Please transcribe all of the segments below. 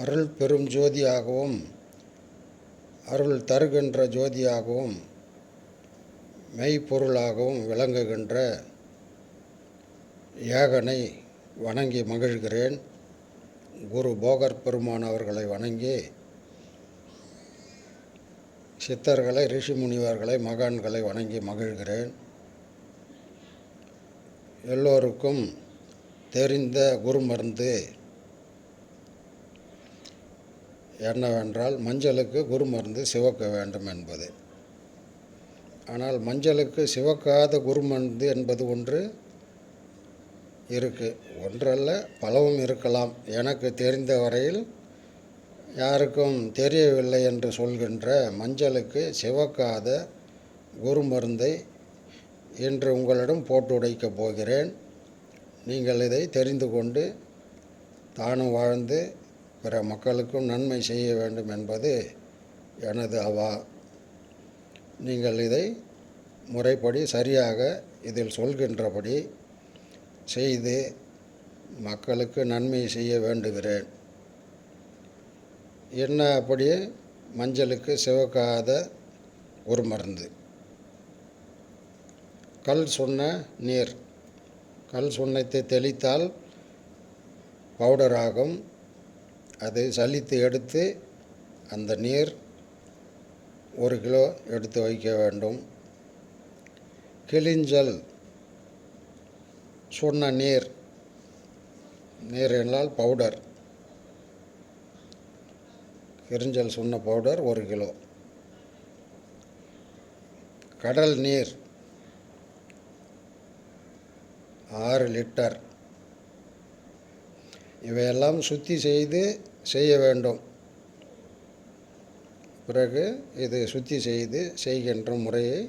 அருள் பெரும் ஜோதியாகவும் அருள் தருகின்ற ஜோதியாகவும் மெய்ப்பொருளாகவும் விளங்குகின்ற ஏகனை வணங்கி மகிழ்கிறேன். குரு போகர் பெருமான் அவர்களை வணங்கி சித்தர்களை ரிஷி முனிவர்களை மகான்களை வணங்கி மகிழ்கிறேன். எல்லோருக்கும் தெரிந்த குருமருந்து என்னவென்றால் மஞ்சளுக்கு குருமருந்து சிவக்க வேண்டும் என்பது. ஆனால் மஞ்சளுக்கு சிவக்காத குருமருந்து என்பது ஒன்று இருக்குது ஒன்றல்ல பலவும் இருக்கலாம். எனக்கு தெரிந்த வரையில் யாருக்கும் தெரியவில்லை என்று சொல்கின்ற மஞ்சளுக்கு சிவக்காத குருமருந்தை இன்று உங்களிடம் போட்டு உடைக்கப் போகிறேன். நீங்கள் இதை தெரிந்து கொண்டு தானும் வாழ்ந்து பிற மக்களுக்கும் நன்மை செய்ய வேண்டும் என்பது எனது அவா. நீங்கள் இதை முறைப்படி சரியாக இதில் சொல்கின்றபடி செய்து மக்களுக்கு நன்மை செய்ய வேண்டுகிறேன். என்ன அப்படியே மஞ்சளுக்கு சிவக்காத ஒரு மருந்து. கல் சொன்ன நீர். கல் சுண்ணத்தை தெளித்தால் பவுடராகும். அதை சலித்து எடுத்து அந்த நீர் ஒரு கிலோ எடுத்து வைக்க வேண்டும். கிளிஞ்சல் சுண்ண நீர் நீர் என்றால் பவுடர் கிரிஞ்சல் சுண்ண பவுடர் ஒரு கிலோ. கடல் நீர் ஆறு லிட்டர். இவையெல்லாம் சுத்தி செய்து செய்ய வேண்டும். பிறகு இது சுத்தி செய்து செய்கின்ற முறையை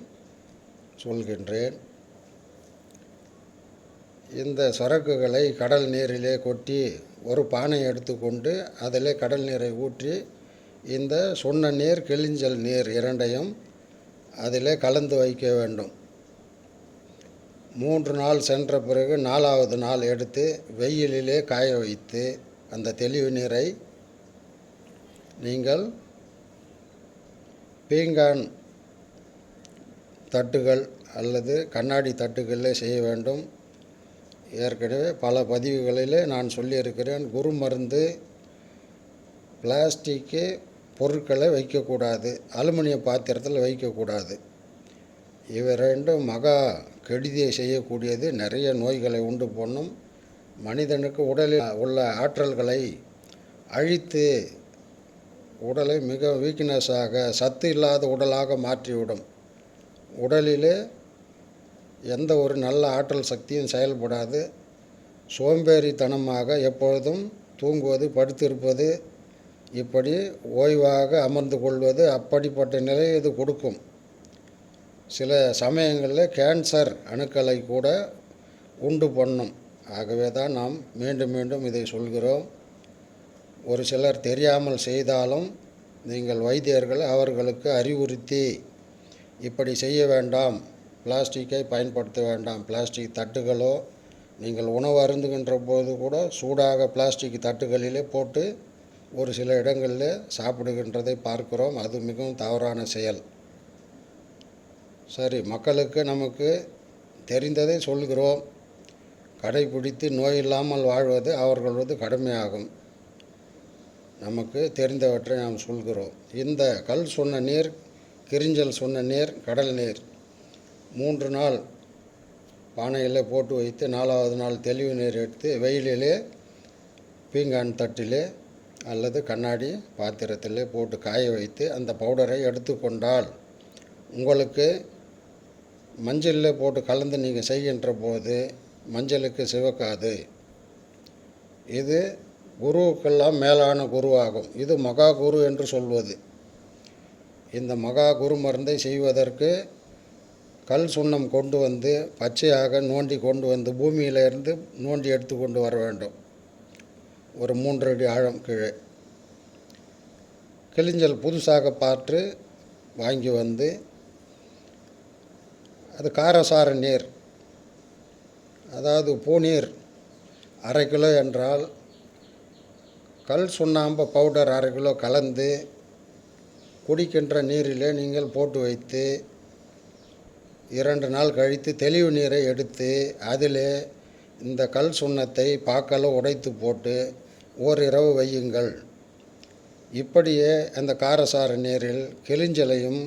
சொல்கின்றேன். இந்த சரக்குகளை கடல் நீரிலே கொட்டி ஒரு பானை எடுத்துக்கொண்டு அதிலே கடல் நீரை ஊற்றி இந்த சொன்ன நீர் கிழிஞ்சல் நீர் இரண்டையும் அதிலே கலந்து வைக்க வேண்டும். மூன்று நாள் சென்ற பிறகு நாலாவது நாள் எடுத்து வெயிலிலே காய வைத்து அந்த தெளிவு நீரை நீங்கள் பீங்கான் தட்டுகள் அல்லது கண்ணாடி தட்டுகளில் செய்ய வேண்டும். ஏற்கனவே பல பதிவுகளிலே நான் சொல்லியிருக்கிறேன் குரு மருந்து பிளாஸ்டிக்கு பொருட்களை வைக்கக்கூடாது அலுமினிய பாத்திரத்தில் வைக்கக்கூடாது. இவை ரெண்டும் மகா கெடுதியை செய்யக்கூடியது நிறைய நோய்களை உண்டு பண்ணும். மனிதனுக்கு உடலில் உள்ள ஆற்றல்களை அழித்து உடலை மிக வீக்னஸாக சத்து இல்லாத உடலாக மாற்றிவிடும். உடலிலே எந்த ஒரு நல்ல ஆற்றல் சக்தியும் செயல்படாது. சோம்பேறித்தனமாக எப்பொழுதும் தூங்குவது படுத்திருப்பது இப்படி ஓய்வாக அமர்ந்து கொள்வது அப்படிப்பட்ட நிலையை இது கொடுக்கும். சில சமயங்களில் கேன்சர் அணுக்களை கூட உண்டு பண்ணும். ஆகவே தான் நாம் மீண்டும் மீண்டும் இதை சொல்கிறோம். ஒரு சிலர் தெரியாமல் செய்தாலும் நீங்கள் வைத்தியர்கள் அவர்களுக்கு அறிவுறுத்தி இப்படி செய்ய வேண்டாம். பிளாஸ்டிக்கை பயன்படுத்த வேண்டாம். பிளாஸ்டிக் தட்டுகளோ நீங்கள் உணவு அருந்துகின்ற போது கூட சூடாக பிளாஸ்டிக் தட்டுகளிலே போட்டு ஒரு சில இடங்களில் சாப்பிடுகின்றதை பார்க்கிறோம். அது மிகவும் தவறான செயல். சரி மக்களுக்கு நமக்கு தெரிந்ததை சொல்கிறோம். கடைபிடித்து நோய் இல்லாமல் வாழ்வது அவர்களது கடமையாகும். நமக்கு தெரிந்தவற்றை நாம் சொல்கிறோம். இந்த கல் சொன்ன நீர் கிரிஞ்சல் சொன்ன நீர் கடல் நீர். மூன்று நாள் பானையில் போட்டு வைத்து நாலாவது நாள் தெளிவு நீர் எடுத்து வெயிலிலே பீங்கான் தட்டிலே அல்லது கண்ணாடி பாத்திரத்திலே போட்டு காய வைத்து அந்த பவுடரை எடுத்துக்கொண்டால் உங்களுக்கு மஞ்சளில் போட்டு கலந்து நீங்கள் செய்கின்ற போது மஞ்சளுக்கு சிவக்காது. இது குருவுக்கெல்லாம் மேலான குருவாகும். இது மகா குரு என்று சொல்வது. இந்த மகா குரு மருந்தை செய்வதற்கு கல் சுண்ணம் கொண்டு வந்து பச்சையாக நோண்டி கொண்டு வந்து பூமியிலிருந்து நோண்டி எடுத்து கொண்டு வர வேண்டும். ஒரு மூன்று அடி ஆழம் கீழே. கிளிஞ்சல் புதுசாக பார்த்து வாங்கி வந்து அது காரசார நீர். அதாவது பூநீர் அரை கிலோ என்றால் கல் சுண்ணாம்பு பவுடர் அரை கிலோ கலந்து குடிக்கின்ற நீரிலே நீங்கள் போட்டு வைத்து இரண்டு நாள் கழித்து தெளிவு நீரை எடுத்து அதிலே இந்த கல் சுண்ணத்தை பாக்கல உடைத்து போட்டு ஓரிரவு வையுங்கள். இப்படியே அந்த காரசார நீரில் கிளிஞ்சலையும்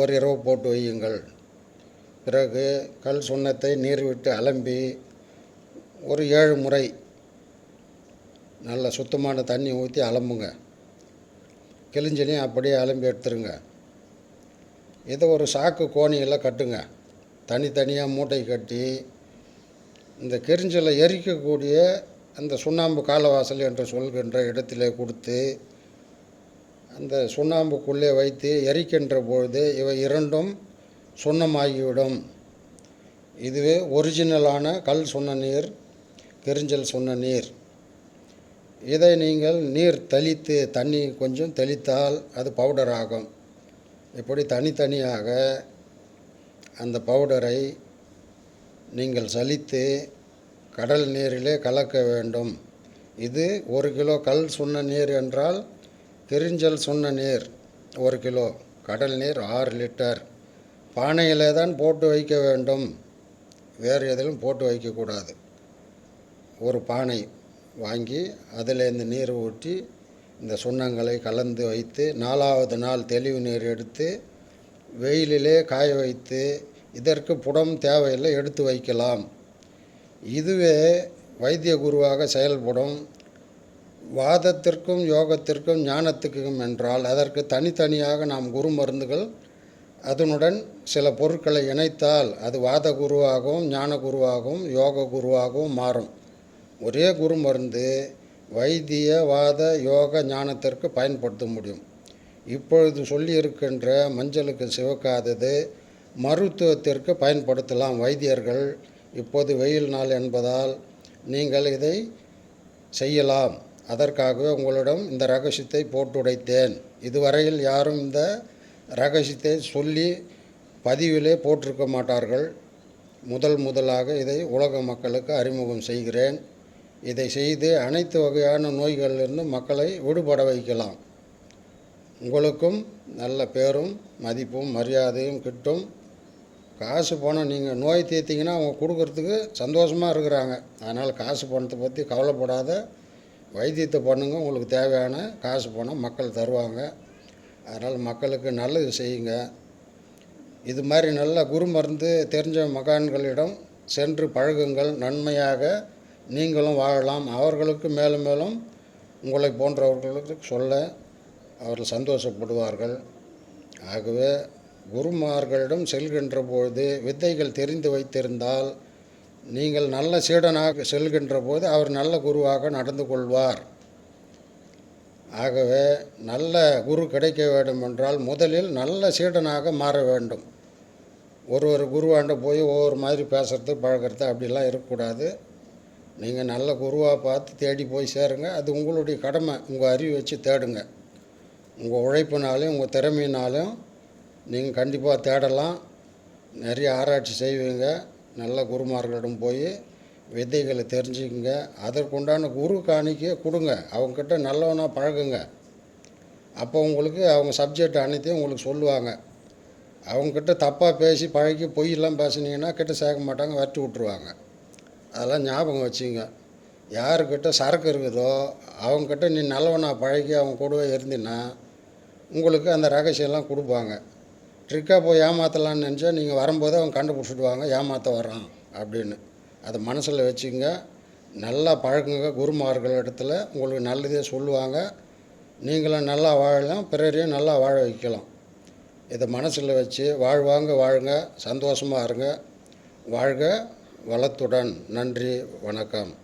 ஓரிரவு போட்டு வையுங்கள். பிறகு கல் சுண்ணத்தை நீர் விட்டு அலம்பி ஒரு ஏழு முறை நல்ல சுத்தமான தண்ணி ஊற்றி அலம்புங்க. கிளிஞ்சலையும் அப்படியே அலம்பி எடுத்துருங்க. இதை ஒரு சாக்கு கோணியில் கட்டுங்க. தனித்தனியாக மூட்டை கட்டி இந்த கிரிஞ்சலை எரிக்கக்கூடிய அந்த சுண்ணாம்பு காலவாசல் என்று சொல்கின்ற இடத்திலே கொடுத்து அந்த சுண்ணாம்புக்குள்ளே வைத்து எரிக்கின்ற பொழுது இவை இரண்டும் சுண்ணமாகிவிடும் இதுவே ஒரிஜினலான கல் சுண்ண நீர் பெருஞ்சல் சுண்ண நீர். இதை நீங்கள் நீர் தெளித்து தண்ணி கொஞ்சம் தெளித்தால் அது பவுடர் ஆகும். இப்படி தனித்தனியாக அந்த பவுடரை நீங்கள் சலித்து கடல் நீரிலே கலக்க வேண்டும். இது ஒரு கிலோ கல் சுண்ண நீர் என்றால் கிரிஞ்சல் சுண்ண நீர் ஒரு கிலோ கடல் நீர் ஆறு லிட்டர். பானையிலே தான் போட்டு வைக்க வேண்டும். வேறு எதிலும் போட்டு வைக்கக்கூடாது. ஒரு பானை வாங்கி அதில் இந்த நீர் ஊற்றி இந்த சுண்ணங்களை கலந்து வைத்து நாலாவது நாள் தெளிவு நீர் எடுத்து வெயிலிலே காய வைத்து இதற்கு புடம் தேவையில்லை எடுத்து வைக்கலாம். இதுவே வைத்திய குருவாக செயல்படும். வாதத்திற்கும் யோகத்திற்கும் ஞானத்துக்கும் என்றால் அதற்கு தனித்தனியாக நாம் குரு மருந்துகள் அதனுடன் சில பொருட்களை இணைத்தால் அது வாத குருவாகவும் ஞான குருவாகவும் யோக குருவாகவும் மாறும். ஒரே குரு மருந்து வைத்திய வாத யோக ஞானத்திற்கு பயன்படுத்த முடியும். இப்பொழுது சொல்லியிருக்கின்ற மஞ்சளுக்கு சிவக்காதது மருத்துவத்திற்கு பயன்படுத்தலாம். வைத்தியர்கள் இப்போது வெயில் நாள் என்பதால் நீங்கள் இதை செய்யலாம். அதற்காகவே உங்களிடம் இந்த ரகசியத்தை போட்டுடைத்தேன். இதுவரையில் யாரும் இந்த ரகசியத்தை சொல்லி பதிவிலே போட்டிருக்க மாட்டார்கள். முதல் முதலாக இதை உலக மக்களுக்கு அறிமுகம் செய்கிறேன். இதை செய்து அனைத்து வகையான நோய்களிலிருந்து மக்களை விடுபட வைக்கலாம். உங்களுக்கும் நல்ல பேரும் மதிப்பும் மரியாதையும் கிட்டும். காசு பணம் நீங்கள் நோய் தீர்த்திங்கன்னா அவங்க கொடுக்குறதுக்கு சந்தோஷமாக இருக்கிறாங்க. அதனால் காசு பணத்தை பற்றி கவலைப்படாத. வைத்தியத்தை பண்ணுங்க உங்களுக்கு தேவையான காசு பணம் மக்கள் தருவாங்க. அதனால் மக்களுக்கு நல்லது செய்யுங்க. இது மாதிரி நல்ல குரு மருந்து தெரிஞ்ச மகான்களிடம் சென்று பழகுங்கள். நன்மையாக நீங்களும் வாழலாம். அவர்களுக்கு மேலும் மேலும் உங்களை போன்றவர்களுக்கு சொல்ல அவர்கள் சந்தோஷப்படுவார்கள். ஆகவே குருமார்களிடம் செல்கின்ற பொழுது வித்தைகள் தெரிந்து வைத்திருந்தால் நீங்கள் நல்ல சீடனாக செல்கின்ற போது அவர் நல்ல குருவாக நடந்து கொள்வார். ஆகவே நல்ல குரு கிடைக்க வேண்டும் என்றால் முதலில் நல்ல சீடனாக மாற வேண்டும். ஒரு ஒரு குருவாண்ட போய் ஒவ்வொரு மாதிரி பேசுகிறது பழகிறது அப்படிலாம் இருக்கக்கூடாது. நீங்கள் நல்ல குருவாக பார்த்து தேடி போய் சேருங்க. அது உங்களுடைய கடமை. உங்கள் அறிவு வச்சு தேடுங்க. உங்கள் உழைப்பினாலையும் உங்கள் திறமையினாலும் நீங்கள் கண்டிப்பாக தேடலாம். நிறைய ஆராய்ச்சி செய்வீங்க. நல்ல குருமார்களிடம் போய் வித்தைகளை தெரிஞ்சுக்குங்க. அதற்குண்டான குரு காணிக்கையை கொடுங்க. அவங்கக்கிட்ட நல்லவனாக பழகுங்க. அப்போ உங்களுக்கு அவங்க சப்ஜெக்ட் அனைத்தையும் உங்களுக்கு சொல்லுவாங்க. அவங்கக்கிட்ட தப்பாக பேசி பழகி பொய்யெல்லாம் பேசுனீங்கன்னா கிட்ட சேர்க்க மாட்டாங்க வரட்டி விட்ருவாங்க அதெல்லாம் ஞாபகம் வச்சுங்க. யாருக்கிட்ட சரக்கு இருக்குதோ அவங்கக்கிட்ட நீ நல்லவனாக பழகி அவங்க கூடவே இருந்தீன்னா உங்களுக்கு அந்த ரகசியம்லாம் கொடுப்பாங்க. ட்ரிக்காக போய் ஏமாற்றலான்னு நினச்சா நீங்கள் வரும்போது அவங்க கண்டுபிடிச்சிடுவாங்க ஏமாற்ற வரான் அப்படின்னு. அதை மனசில் வச்சுங்க. நல்லா பழகுங்க. குருமார்கள் இடத்துல உங்களுக்கு நல்லதே சொல்லுவாங்க. நீங்களும் நல்லா வாழலாம். பிறரையும் நல்லா வாழ வைக்கலாம். இதை மனசில் வச்சு வாழ்வாங்க வாழுங்க. சந்தோஷமாக இருங்க. வாழ்க வளத்துடன். நன்றி. வணக்கம்.